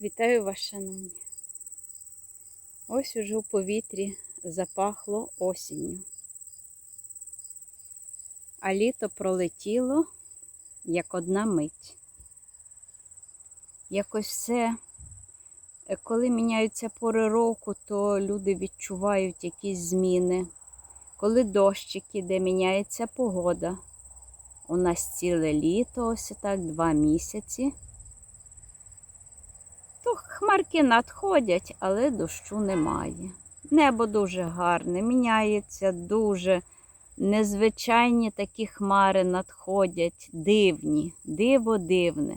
Вітаю вас, шановні. Ось уже у повітрі запахло осінню. А літо пролетіло як одна мить. Якось все, е, коли міняються пори року, то люди відчувають якісь зміни. Коли дощик іде, міняється погода. У нас ціле літо, ось так, два місяці. Хмарки надходять, але дощу немає. Небо дуже гарне, міняється дуже незвичайні такі хмари надходять, дивні, диво дивне.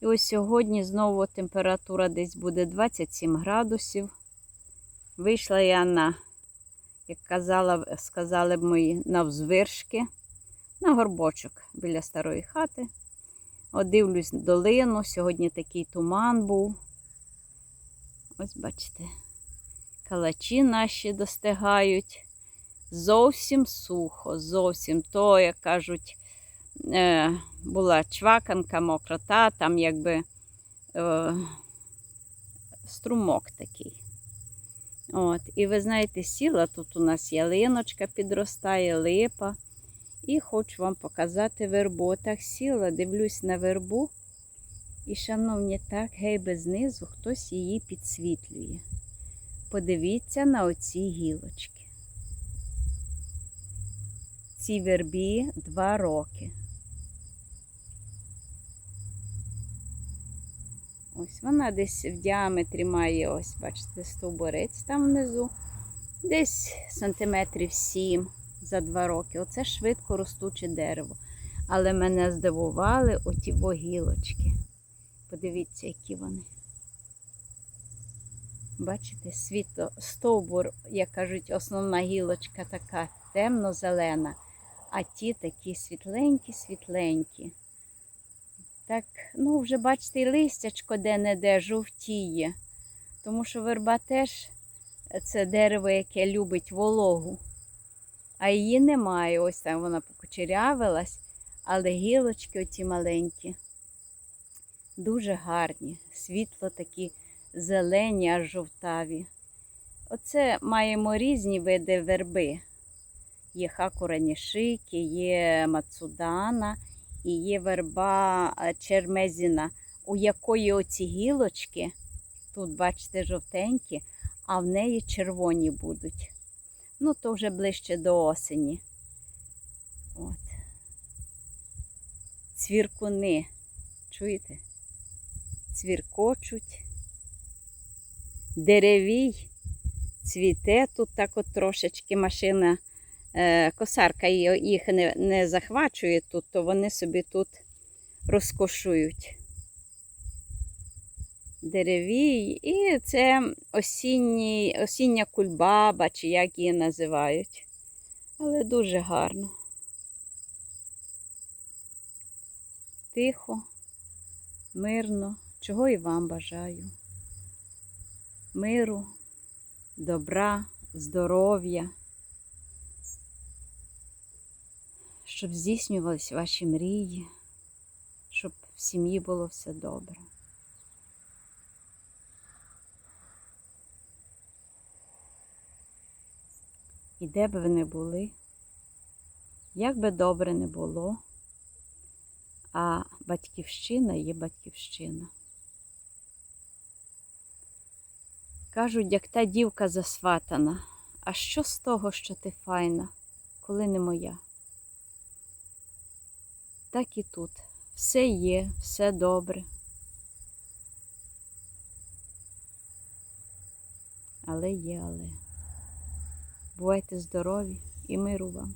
І ось сьогодні знову температура десь буде 27 градусів. Вийшла я на, як казала, сказали б мої, на взвиршки, на горбочок біля старої хати. Дивлюсь долину, сьогодні такий туман був. Ось бачите, калачі наші достигають. Зовсім сухо, зовсім то, як кажуть, е, була чваканка, мокрота, там якби е, струмок такий. От, І ви знаєте, сіла, тут у нас ялиночка підростає, липа. І хочу вам показати вербу. Так сіла, дивлюсь на вербу. І, шановні, так, гей, без знизу хтось її підсвітлює. Подивіться на оці гілочки. Цій вербі два роки. Ось вона десь в діаметрі має, ось, бачите, стовборець там внизу, десь сантиметрів сім за два роки. Оце швидко ростуче дерево. Але мене здивували оті вогілочки. Подивіться, які вони. Бачите, світло, стовбур, як кажуть, основна гілочка така темно-зелена, а ті такі світленькі-світленькі. Так, ну, вже бачите, і листячко де-не-де жовтіє. Тому що верба теж це дерево, яке любить вологу. А її немає. Ось там вона покучерявилась, але гілочки оті маленькі. Дуже гарні, світло такі зелені, аж жовтаві. Оце маємо різні види верби. Є хакуранішики, є мацудана і є верба чермезіна, у якої оці гілочки, тут, бачите, жовтенькі, а в неї червоні будуть. Ну, то вже ближче до осені. От. Цвіркуни. Чуєте? Цвіркочуть. Деревій цвіте. Тут так от трошечки машина, е, косарка їх не, не захвачує тут, то вони собі тут розкошують. Деревій, і це осінній, осіння кульбаба, чи як її називають. Але дуже гарно. Тихо, мирно, чого і вам бажаю. Миру, добра, здоров'я, щоб здійснювались ваші мрії, щоб в сім'ї було все добре. І де б ви не були, як би добре не було, а батьківщина є батьківщина. Кажуть, як та дівка засватана, а що з того, що ти файна, коли не моя? Так і тут все є, все добре. Але є, але. Бувайте здорові і миру вам.